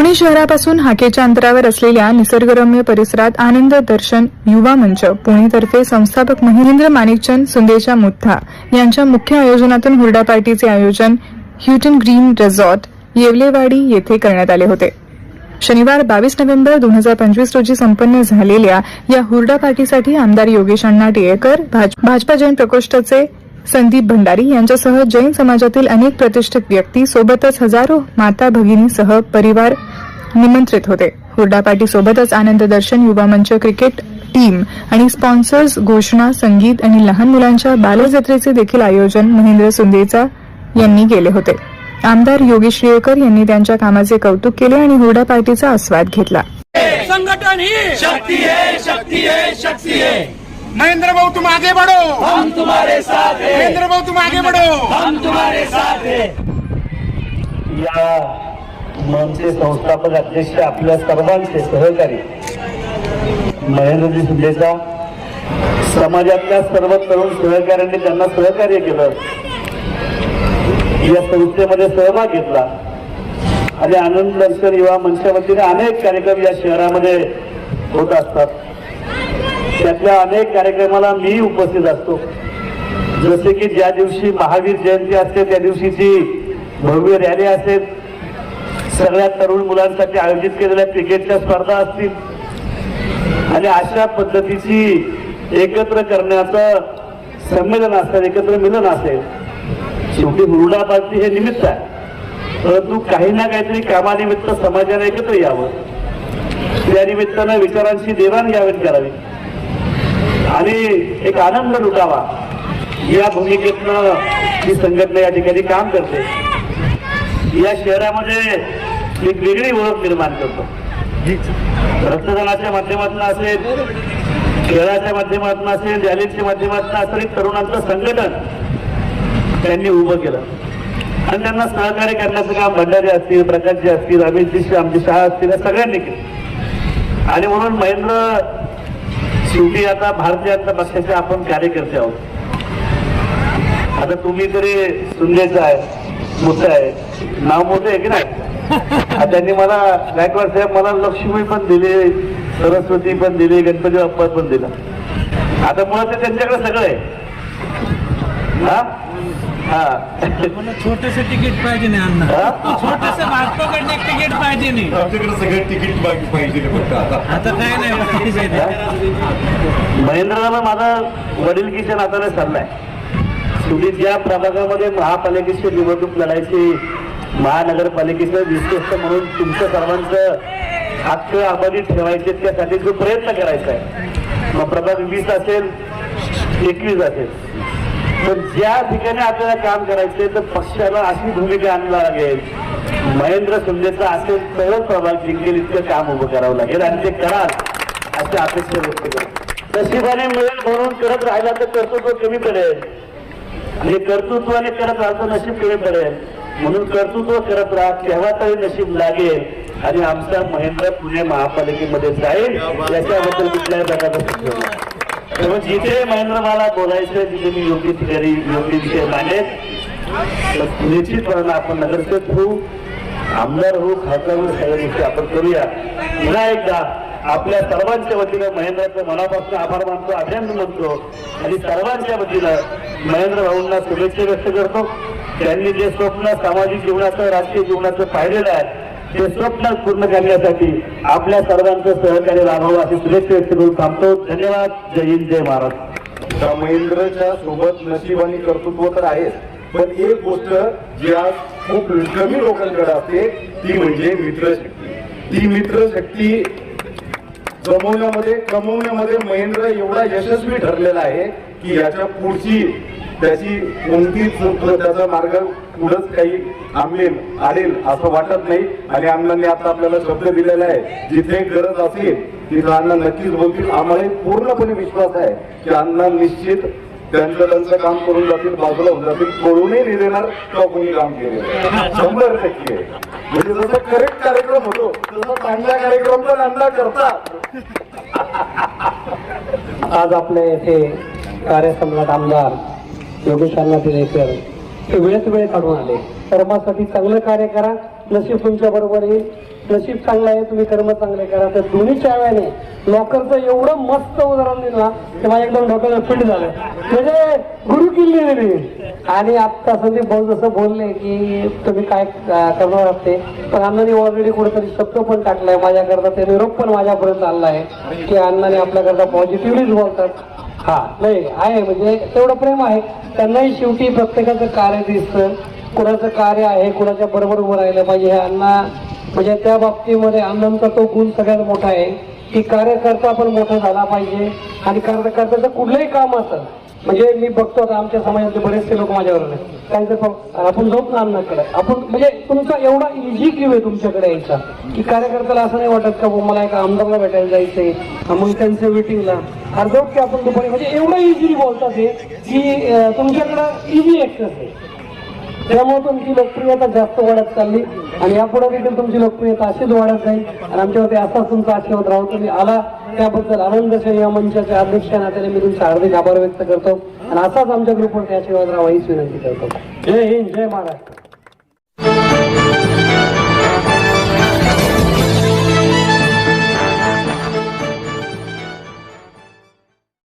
पुणे शहरापासून हाकेच्या अंतरावर असलेल्या निसर्गरम्य परिसरात आनंद दर्शन युवा मंच. पुणेतर्फे संस्थापक महेंद्र माणिकचंद सुंदेशा मुथा यांच्या मुख्य आयोजनातून हुरडा पार्टीचे आयोजन ह्युटन ग्रीन रिसॉर्ट येवलेवाडी येथे करण्यात आले होते. शनिवार बावीस नोव्हेंबर दोन हजार पंचवीस रोजी संपन्न झालेल्या या हुरडा पार्टीसाठी आमदार योगेश अण्णा टिळेकर भाज- भाजपा जैन प्रकोष्ठाचे संदीप भंडारी यांच्यासह जैन समाजातील अनेक प्रतिष्ठित व्यक्ती सोबतच हजारो माता भगिनीसह परिवार निमंत्रित होते. हुरडा पार्टी सोबतच आनंद दर्शन युवा मंच क्रिकेट टीम आणि स्पॉन्सर्स घोषणा संगीत आणि लहान मुलांच्या बालजत्रेचे देखील आयोजन महेंद्र सुंदेचा यांनी केले होते. आमदार योगेश टिळेकर यांनी त्यांच्या कामाचे कौतुक केले आणि हुरडा पार्टीचा आस्वाद घेतला. संगठन ही शक्ति है शक्ति है शक्ति है महेंद्र भाऊ तुम आगे बढ़ो. हम तुम्हारे साथ हैं. महेंद्र भाऊ तुम आगे बढ़ो. हम तुम्हारे साथ हैं. या मनचे संस्थापक अध्यक्ष आपल्या सर्वांचे सहकारी महेंद्रजी सुंदेचा समाजातल्या सर्व तरुण सहकाऱ्यांनी त्यांना सहकार्य केलं. या संस्थेमध्ये सहभाग घेतला. आणि आनंद दर्शन युवा मंचच्या वतीने अनेक कार्यक्रम या शहरामध्ये होत असतात. त्यातल्या अनेक कार्यक्रमाला मी उपस्थित असतो. जसे की ज्या दिवशी महावीर जयंती असते त्या दिवशीची भव्य रॅली असेल. सगळ्या तरुण मुलांसाठी आयोजित केलेल्या क्रिकेटच्या स्पर्धा असतील. आणि अशा पद्धतीची एकत्र करण्याचं संमेलन असेल एकत्र मिलन असेल शेवटी हुरडाबाजी हे निमित्त आहे. परंतु काही ना काहीतरी कामानिमित्त समाजाने एकत्र यावं. त्या निमित्तानं विचारांची देवाणघेवाण करावी. आणि एक आनंद लुटावा. या भूमिकेतनं ही संघटना या ठिकाणी काम करते. या शहरामध्ये एक वेगळी ओळख निर्माण करतो. रक्तदानाच्या माध्यमातून असेल खेळाच्या माध्यमातून असेल रॅलीच्या माध्यमातून असेल एक तरुणांचं संघटन त्यांनी उभं केलं. आणि त्यांना सहकार्य करण्याचं काम भंडारे असतील प्रकाशजी असतील अमितजी आमची शाळा असतील या सगळ्यांनी केलं. आणि म्हणून महेंद्र शेवटी आता भारतीय जनता पक्षाचे आपण कार्यकर्ते आहोत. आता तुम्ही तरी सुंदेचा आहे मोठं आहे. नाव मोठं आहे की नाही? त्यांनी मला गायकवाड साहेब मला लक्ष्मी पण दिली सरस्वती पण दिली गणपती बाप्पा पण दिला. आता मुळात ते त्यांच्याकडे सगळं आहे. हा? हा. मला छोटस तिकीट पाहिजे नाही हा? छोटस भाजपाकडनं एक तिकीट पाहिजे नाही. आमच्याकडे सगळे तिकीट बाकी पाहिजे फक्त आता. आता काय नाही महेंद्रला माझा वडीलकीच्या नात्याने चाललाय. तुम्ही ज्या प्रभागामध्ये महापालिकेची निवडणूक लढायची महानगरपालिकेचं विश्वस्त म्हणून तुमचं सर्वांचं हक्क अंमली ठेवायचे त्यासाठी जो प्रयत्न करायचा आहे. मग प्रभाग वीस असेल एकवीस असेल. पण ज्या ठिकाणी आपल्याला काम करायचंय तर पक्षाला अशी भूमिका आणावी लागेल. महेंद्र सुंदेचा असेल तरच प्रभाग जिंकेल इतकं काम उभं करावं लागेल आणि ते कराल अशी अपेक्षा व्यक्त करतो. नशिबाने मिळेल म्हणून करत राहिला तर कर्तृत्व कमी पडेल. आणि कर्तृत्वाने करत राहतो नशीब कमी पडेल. म्हणून कर्तृत्व करत राहा तेव्हा तरी नशीब लागेल. आणि आमचा महेंद्र पुणे महापालिकेमध्ये जाईल याच्याबद्दल कुठल्याही प्रकारचा जिथे महेंद्र मला बोलायचंय तिथे मी योग्य ठिकाणी योग्य विषय मांडेल तर निश्चितपणे आपण नगरसेवक होऊ आमदार होऊ खासदार होऊ सगळ्या गोष्टी आपण करूया. पुन्हा एकदा आपल्या सर्वांच्या वतीनं महेंद्राचं मनापासून आभार मानतो अभिनंदन म्हणतो. आणि सर्वांच्या वतीनं महेंद्र भाऊंना शुभेच्छा व्यक्त करतो. त्यांनी जे स्वप्न सामाजिक जीवनाचं राजकीय जीवनाचं पाहिलेलं आहे ते स्वप्न पूर्ण करण्यासाठी आपल्या सर्वांचं सहकार्य लाभावं अशी शुभेच्छा व्यक्त करून थांबतो. धन्यवाद. जय हिंद जय महाराष्ट्र महेंद्रच्या सोबत नशीब आणि कर्तृत्व तर आहेच पण एक गोष्ट जी आज खूप कमी लोकांकडे असते ती म्हणजे मित्रशक्ती. ती मित्रशक्ती जमवण्यामध्ये कमवण्यामध्ये महेंद्र एवढा यशस्वी ठरलेला आहे की याच्या पुढची त्याची कोणतीच त्याचा मार्ग पुढंच काही आंबेल आडेल असं वाटत नाही. आणि अण्णांनी आता आपल्याला शब्द दिलेला आहे जिथे गरज असेल तिथं अण्णा नक्कीच बोलतील. आम्हाला पूर्णपणे विश्वास आहे की अण्णा निश्चित त्यांचं त्यांचं काम करून जातील बाजूला होऊन जातील. करूनही नाही देणार का कोणी काम केलं शंभर टक्के. म्हणजे जसं करेक्ट कार्यक्रम होतो तसा चांगला कार्यक्रम पण अण्णा करतात. आज आपल्या येथे कार्यसम्राट आमदार योगेश अण्णा टिळेकर हे वेळेत वेळ काढून आले. परमासाठी चांगलं कार्य करा. नशीब तुमच्या बरोबर येईल. नशीब चांगलं आहे तुम्ही कर्म चांगले करा. तर दोन्हीच्या वेळेने लॉकरचं एवढं मस्त उदाहरण दिलं ना माझ्या एकदम डोक्याला फिट झालं. म्हणजे गुरु किल्ली दिली. आणि आता संदीप भाऊ जसं बोलले की तुम्ही काय करणार असते पण अण्णांनी ऑलरेडी कुठेतरी शब्द पण टाकलाय. माझ्याकरता ते निरोप पण माझ्यापर्यंत आणला आहे की अण्णाने आपल्याकरता पॉझिटिव्हलीच बोलतात. हा नाही आहे. म्हणजे तेवढं प्रेम आहे. त्यांनाही शेवटी प्रत्येकाचं कार्य दिसतं. कुणाचं कार्य आहे कुणाच्या बरोबर उभं राहिलं पाहिजे हे अण्णा म्हणजे त्या बाबतीमध्ये अण्णांचा तो गुण सगळ्यात मोठा आहे. की कार्यकर्ता पण मोठा झाला पाहिजे आणि कार्यकर्त्याचं कुठलंही काम असं म्हणजे मी बघतो आता आमच्या समाजातले बरेचसे लोक माझ्यावर आहेत त्यांचं आपण जाऊत ना अण्णाकडे आपण म्हणजे तुमचा एवढा इझी क्यू आहे तुमच्याकडे यायचा की कार्यकर्त्याला असं नाही वाटत का मला एका आमदारला भेटायला जायचंय मग त्यांच्या मिटिंगला अर्धवट की आपण दुपारी म्हणजे एवढं इझिली बोलतात हे की तुमच्याकडं इझी ऍक्सेस आहे. त्यामुळे तुमची लोकप्रियता जास्त वाढत चालली आणि यापुढे देखील तुमची लोकप्रियता अशीच वाढत जाईल. आणि आमच्यावरती असाच तुमचा आशीर्वाद राहू. तुम्ही आला त्याबद्दल आनंद या मंचाच्या अध्यक्ष नात्याने मी तुमचा हार्दिक आभार व्यक्त करतो. आणि असाच आमच्या ग्रुपवरती आशीर्वाद राहावा हीच विनंती करतो. जय हिंद जय महाराष्ट्र.